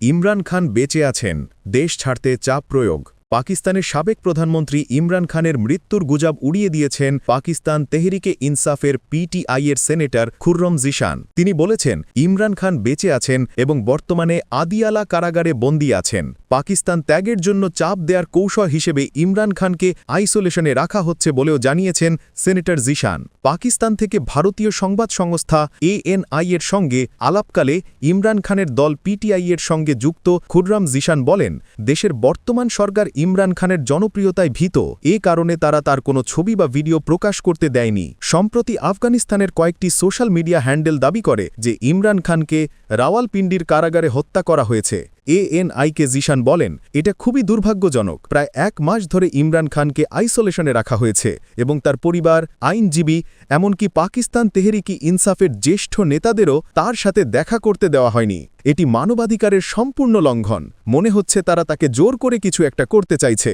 ইমরান খান বেঁচে আছেন দেশ ছাড়তে চাপ প্রয়োগ পাকিস্তানের সাবেক প্রধানমন্ত্রী ইমরান খানের মৃত্যুর গুজব উড়িয়ে দিয়েছেন পাকিস্তান তেহরিকে ইনসাফের পিটিআইয়ের সেনেটর খুররম জিশান। তিনি বলেছেন, ইমরান খান বেঁচে আছেন এবং বর্তমানে আদিয়ালা কারাগারে বন্দী আছেন। পাকিস্তান ত্যাগের জন্য চাপ দেওয়ার কৌশল হিসেবে ইমরান খানকে আইসোলেশনে রাখা হচ্ছে বলেও জানিয়েছেন সেনেটর জিশান। পাকিস্তান থেকে ভারতীয় সংবাদ সংস্থা এএনআই এর সঙ্গে আলাপকালে ইমরান খানের দল পিটিআই এর সঙ্গে যুক্ত খুররাম জিশান বলেন, দেশের বর্তমান সরকার ইমরান খানের জনপ্রিয়তায় ভীত। এ কারণে তারা তার কোনো ছবি বা ভিডিও প্রকাশ করতে দেয়নি। সম্প্রতি আফগানিস্তানের কয়েকটি সোশ্যাল মিডিয়া হ্যান্ডেল দাবি করে যে, ইমরান খানকে রাওয়ালপিন্ডির কারাগারে হত্যা করা হয়েছে। এএনআইকে জিশান বলেন, এটা খুবই দুর্ভাগ্যজনক, প্রায় এক মাস ধরে ইমরান খানকে আইসোলেশনে রাখা হয়েছে এবং তার পরিবার, আইনজীবী, এমনকি পাকিস্তান তেহরিকি ইনসাফের জ্যেষ্ঠ নেতাদেরও তার সাথে দেখা করতে দেওয়া হয়নি। এটি মানবাধিকারের সম্পূর্ণ লঙ্ঘন। মনে হচ্ছে তারা তাকে জোর করে কিছু একটা করতে চাইছে।